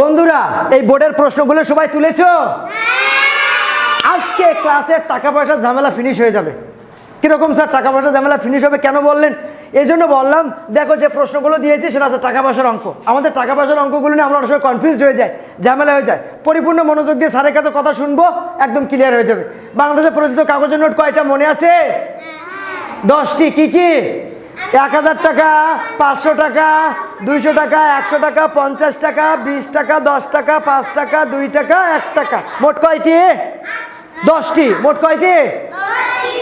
বন্ধুরা এই বোর্ডের প্রশ্নগুলো সবাই তুলেছো? আজকে ক্লাসের টাকা পয়সার ঝামেলা ফিনিশ হয়ে যাবে। কীরকম স্যার টাকা পয়সার ঝামেলা ফিনিশ হবে কেন বললেন? এই জন্য বললাম দেখো যে প্রশ্নগুলো দিয়েছি সেটা আছে টাকা পয়সার অঙ্ক। আমাদের টাকা পয়সার অঙ্কগুলো নিয়ে আমরা অনেক সময় কনফিউজ হয়ে যায় ঝামেলা হয়ে যায়। পরিপূর্ণ মনোযোগ দিয়ে স্যারের কাছে কথা শুনব একদম ক্লিয়ার হয়ে যাবে। বাংলাদেশে পরিচিত কাগজের নোট কয়টা মনে আছে? দশটি কি কি? এক হাজার টাকা পাঁচশো টাকা দুইশো টাকা একশো টাকা পঞ্চাশ টাকা বিশ টাকা দশ টাকা পাঁচ টাকা দুই টাকা এক টাকা। মোট কয়টি? দশটি। মোট কয়টি?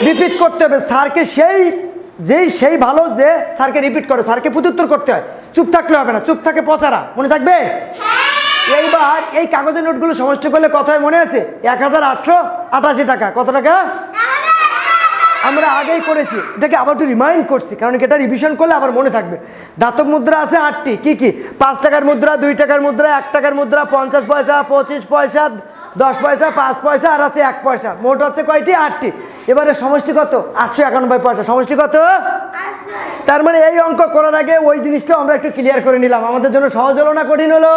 রিপিট করতে হবে। স্যারকে সেই যেই সেই ভালো যে স্যারকে রিপিট করে স্যারকে প্রত্যুত্তর করতে হয়। চুপ থাকলে হবে না। চুপ থাকে পচারা। মনে থাকবে? এইবার এই কাগজের নোটগুলো সমষ্টি করলে কত হয় মনে আছে? এক হাজার আটশো আটাশি টাকা। কত টাকা? আমরা আগেই করেছি। এটাকে আবার একটু রিমাইন্ড করছি কারণ এটা রিভিশন করলে আবার মনে থাকবে। দাতব মুদ্রা আছে আটটি কি কি? পাঁচ টাকার মুদ্রা দুই টাকার মুদ্রা এক টাকার মুদ্রা পঞ্চাশ পয়সা পঁচিশ পয়সা দশ পয়সা পাঁচ পয়সা আর আছে এক পয়সা। মোট হচ্ছে কয়টি? আটটি। এবারে সমষ্টি কত? আটশো একানব্বই পয়সা। সমষ্টি কত? তার মানে এই অঙ্ক করার আগে ওই জিনিসটা আমরা একটু ক্লিয়ার করে নিলাম। আমাদের জন্য সহজ হলো না কঠিন হলো?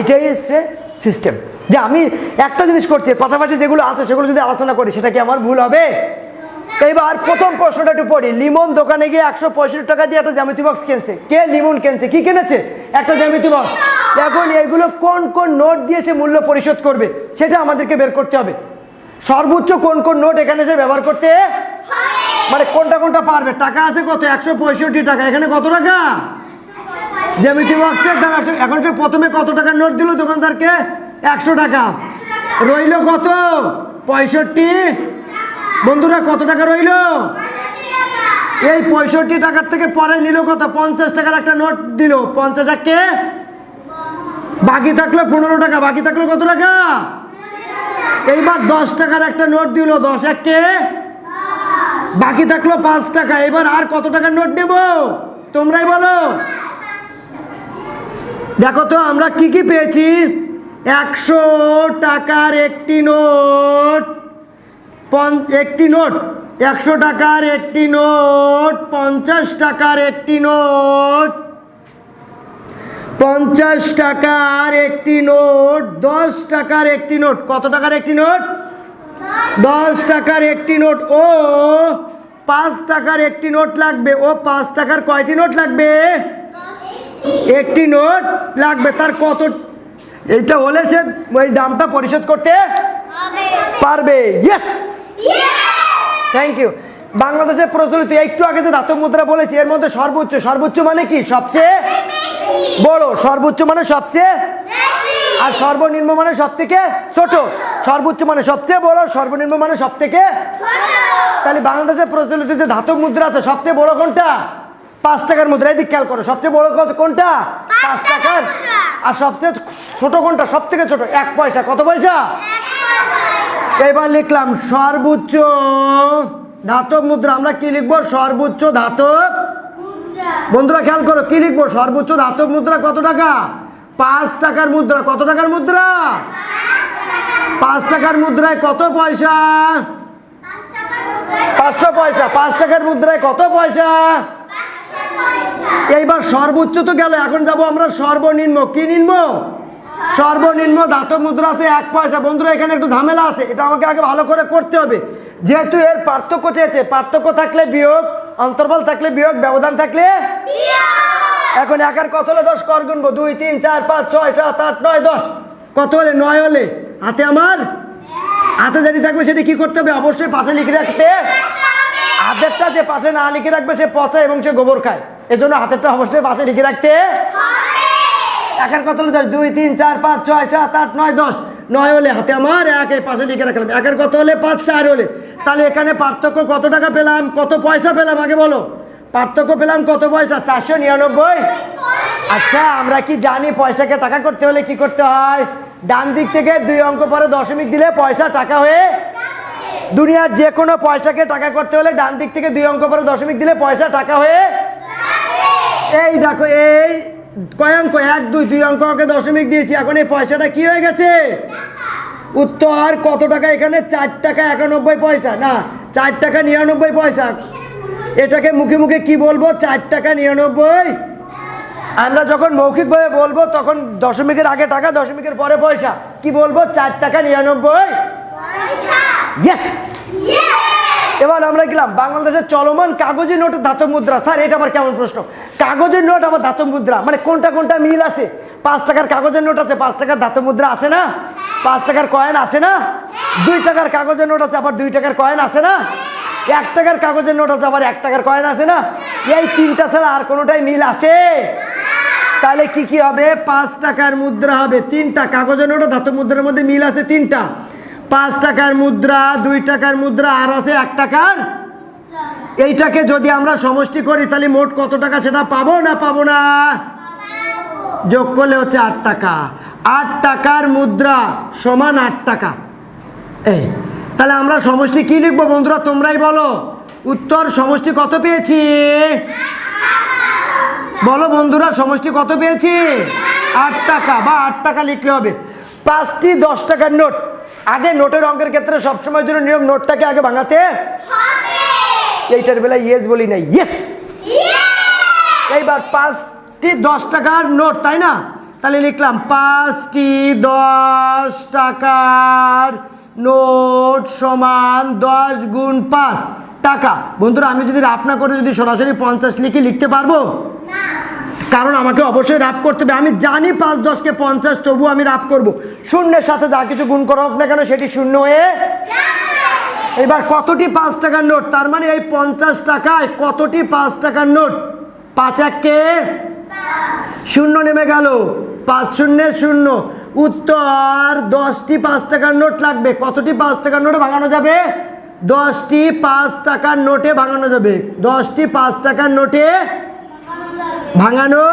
এটাই হচ্ছে সিস্টেম যে আমি একটা জিনিস করছি পাশাপাশি যেগুলো আছে, সেগুলো যদি আলোচনা করি, সেটা কি আমার ভুল হবে? এবার প্রথম প্রশ্নটা একটু পড়ি। লিমন দোকানে গিয়ে একশো পঁয়ষট্টি টাকা দিয়ে একটা জ্যামিতি বক্স কিনছে। কে লিমন কিনছে? কি কিনেছে? একটা জ্যামিতি বক্স এখন এগুলো কোন কোন নোট দিয়ে সে মূল্য পরিশোধ করবে, সেটা আমাদেরকে বের করতে হবে। সর্বোচ্চ কোন কোন নোট এখানে সে ব্যবহার করতে? মানে কোনটা কোনটা পারবে? টাকা আছে কত? একশো পঁয়ষট্টি টাকা। এখানে কত টাকা? জ্যামিতি দাম একশো এখন সে প্রথমে কত টাকার নোট দিল দোকানদারকে? একশো টাকা। রইল কত? পঁয়ষট্টি। বন্ধুরা, কত টাকা রইল? এই পঁয়ষট্টি টাকার থেকে পরে নিল কত? পঞ্চাশ টাকার একটা নোট দিল। পঞ্চাশ কে বাকি থাকল পনেরো টাকা। বাকি থাকল কত টাকা? এইবার দশ টাকার একটা নোট দিল। দশ কে বাকি থাকল পাঁচ টাকা। এবার আর কত টাকার নোট নেব? তোমরাই বলো। দেখো তো, আমরা কি কি পেয়েছি? একশো টাকার একটি নোট একটি নোট, একশো টাকার একটি নোট, পঞ্চাশ টাকার একটি নোট, পঞ্চাশ টাকার একটি নোট, দশ টাকার একটি নোট, কত টাকার একটি নোট? দশ টাকার একটি নোট, ও, পাঁচ টাকার একটি নোট লাগবে, ও, পাঁচ টাকার কয়টি নোট লাগবে? একটি নোট লাগবে তার কত এটা হলে সে ওই দামটা পরিশোধ করতে পারবে। ইয়েস থ্যাংক ইউ বাংলাদেশে প্রচলিত একটু আগে যে ধাতব মুদ্রা বলেছি এর মধ্যে সর্বোচ্চ সর্বোচ্চ মানে কি? সবচেয়ে বড় সর্বোচ্চ মানে সবচেয়ে আর সর্বনিম্ন মানে সব থেকে ছোট। সর্বোচ্চ মানে সবচেয়ে বড় সর্বনিম্ন মানে সব থেকে তাহলে বাংলাদেশে প্রচলিত যে ধাতব মুদ্রা আছে সবচেয়ে বড় কোনটা? পাঁচ টাকার মুদ্রা এদিক খেয়াল করো সবচেয়ে বড় কত কোনটা? পাঁচ টাকার আর সবচেয়ে ছোট কোনটা? সব থেকে ছোট এক পয়সা। কত পয়সা? এবার লিখলাম সর্বোচ্চ ধাতব মুদ্রা। আমরা কি লিখব? সর্বোচ্চ ধাতব বন্ধুরা খেয়াল করো কি লিখব? সর্বোচ্চ ধাতব মুদ্রা কত টাকা? পাঁচ টাকার মুদ্রা। কত টাকার মুদ্রা? পাঁচ টাকার মুদ্রায় কত পয়সা? পাঁচশো পয়সা। পাঁচ টাকার মুদ্রায় কত পয়সা? সর্বোচ্চ তো গেল এখন যাব আমরা সর্বনিম্ন। কি নিম্ন? সর্বনিম্ন ধাতব মুদ্রা আছে এক পয়সা। বন্ধুরা এখানে একটু ঝামেলা আছে এটা আমাকে আগে ভালো করে করতে হবে। যেহেতু এর পার্থক্য চেয়েছে পার্থক্য থাকলে বিয়োগ অন্তর্বল থাকলে বিয়োগ ব্যবধান থাকলে এখন একার কত হলে দশ? কর গুনবো দুই তিন চার পাঁচ ছয় সাত আট নয় দশ। কত হলে? নয় হলে। হাতে আমার? হাতে যেটি থাকবে সেটি কি করতে হবে? অবশ্যই পাশে লিখে রাখতে হাতেরটা যে পাশে না লিখে রাখবে সে পচা এবং সে গোবর খায়। এজন্য হাতেরটা অবশ্যই পাশে লিখে রাখতে। একের কত হলে দশ? দুই তিন চার পাঁচ ছয় সাত আট নয় দশ। নয় হলে হাতে আমার একের পাশে লিখে রাখলাম। একের কত হলে পাঁচ? চার হলে। তাহলে এখানে পার্থক্য কত টাকা পেলাম? কত পয়সা পেলাম? আগে বলো। পার্থক্য পেলাম কত পয়সা? চারশো নিরানব্বই। আচ্ছা আমরা কি জানি পয়সাকে টাকা করতে হলে কি করতে হয়? ডান দিক থেকে দুই অঙ্ক পরে দশমিক দিলে পয়সা টাকা হয়ে দুনিয়ার যে কোনো পয়সাকে টাকা করতে হলে ডান দিক থেকে দুই অঙ্ক পরে দশমিক দিলে পয়সা টাকা হয়ে এই দেখো, এই কয় অঙ্ক? এক, দুই দুই অঙ্ক ওকে দশমিক দিয়েছি, এখন এই পয়সাটা কি হয়ে গেছে? উত্তর, কত টাকা এখানে? চার টাকা একানব্বই পয়সা। না, চার টাকা নিরানব্বই পয়সা। এটাকে মুখে মুখে কি বলব? চার টাকা নিরানব্বই। আমরা যখন মৌখিকভাবে বলব, তখন দশমিকের আগে টাকা, দশমিকের পরে পয়সা। কি বলব? চার টাকা নিরানব্বই। ইয়েস এবার আমরা গেলাম বাংলাদেশের চলমান কাগজের নোট ধাতব মুদ্রা। স্যার এটা আবার কেমন প্রশ্ন? কাগজের নোট আবার ধাতব মুদ্রা? মানে কোনটা কোনটা মিল আছে? পাঁচ টাকার কাগজের নোট আছে পাঁচ টাকার ধাতব মুদ্রা আছে না? পাঁচ টাকার কয়েন আছে না? দুই টাকার কাগজের নোট আছে আবার দুই টাকার কয়েন আছে না? এক টাকার কাগজের নোট আছে আবার এক টাকার কয়েন আছে না? এই তিনটা ছাড়া আর কোনোটাই মিল আছে? তাহলে কি কি হবে? পাঁচ টাকার মুদ্রা হবে তিনটা। কাগজের নোট ও ধাতব মুদ্রার মধ্যে মিল আছে তিনটা। পাঁচ টাকার মুদ্রা, দুই টাকার মুদ্রা, আর আছে এক টাকার? এইটাকে যদি আমরা সমষ্টি করি, তাহলে মোট কত টাকা সেটা পাবো না পাবো না? যোগ করলে হচ্ছে আট টাকা। আট টাকার মুদ্রা সমান আট টাকা। এই, তাহলে আমরা সমষ্টি কি লিখব বন্ধুরা, তোমরাই বলো। উত্তর সমষ্টি কত পেয়েছি? বলো বন্ধুরা, সমষ্টি কত পেয়েছি? আট টাকা, বা আট টাকা লিখলে হবে। পাঁচটি দশ টাকার নোট। আগে নোটের অঙ্কের ক্ষেত্রে সবসময় জন্য নিয়ম নোটটাকে আগে ভাঙাতে? এইটার বেলায় ইয়েস বলি না ইয়েস এইবার পাঁচটি দশ টাকার নোট তাই না? তাহলে লিখলাম পাঁচটি দশ টাকার নোট সমান দশ গুণ পাঁচ। টাকা। বন্ধুরা আমি যদি রাপনা করে যদি সরাসরি পঞ্চাশ লিখে লিখতে পারব? কারণ আমাকে অবশ্যই রাপ করতে হবে। আমি জানি পাঁচ, দশকে পঞ্চাশ তবু আমি রাপ করব। শূন্যের সাথে যা কিছু গুণ করা হোক না কেন, সেটি শূন্য হয়ে এবার কতটি পাঁচ টাকার নোট? তার মানে এই পঞ্চাশ টাকায় কতটি পাঁচ টাকার নোট? পাঁচ এককে শূন্য নেমে গেল। পাঁচ শূন্য শূন্য। উত্তর, দশটি পাঁচ টাকার নোট লাগবে। কতটি পাঁচ টাকার নোটে ভাঙানো যাবে? দশটি পাঁচ টাকার নোটে ভাঙানো যাবে। দশটি পাঁচ টাকার নোটে ভাঙানো?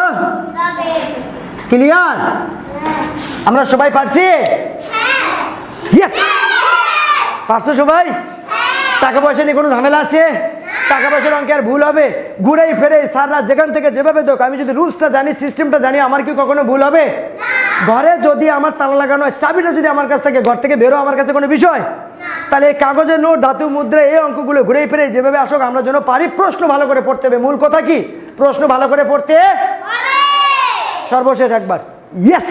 ক্লিয়ার আমরা সবাই পারছি! পারছ সবাই? টাকা পয়সা নিয়ে কোনো ঝামেলা আছে? টাকা পয়সার অঙ্কে আর ভুল হবে। ঘুরেই ফেরে সাররা যেখান থেকে যেভাবে দোক, আমি যদি রুলসটা জানি সিস্টেমটা জানি, আমার কি কখনো ভুল হবে? ঘরে যদি আমার তালা লাগানো হয়, চাবিটা যদি আমার কাছ থেকে ঘর থেকে বেরো আমার কাছে কোনো বিষয়? তাহলে এই কাগজের নোট ধাতু, মুদ্রা, এই অঙ্কগুলো ঘুরে ফিরে যেভাবে আসুক, আমরা যেন পারি প্রশ্ন ভালো করে পড়তে হবে। মূল কথা কি? প্রশ্ন ভালো করে পড়তে সর্বশেষ একবার। ইয়েস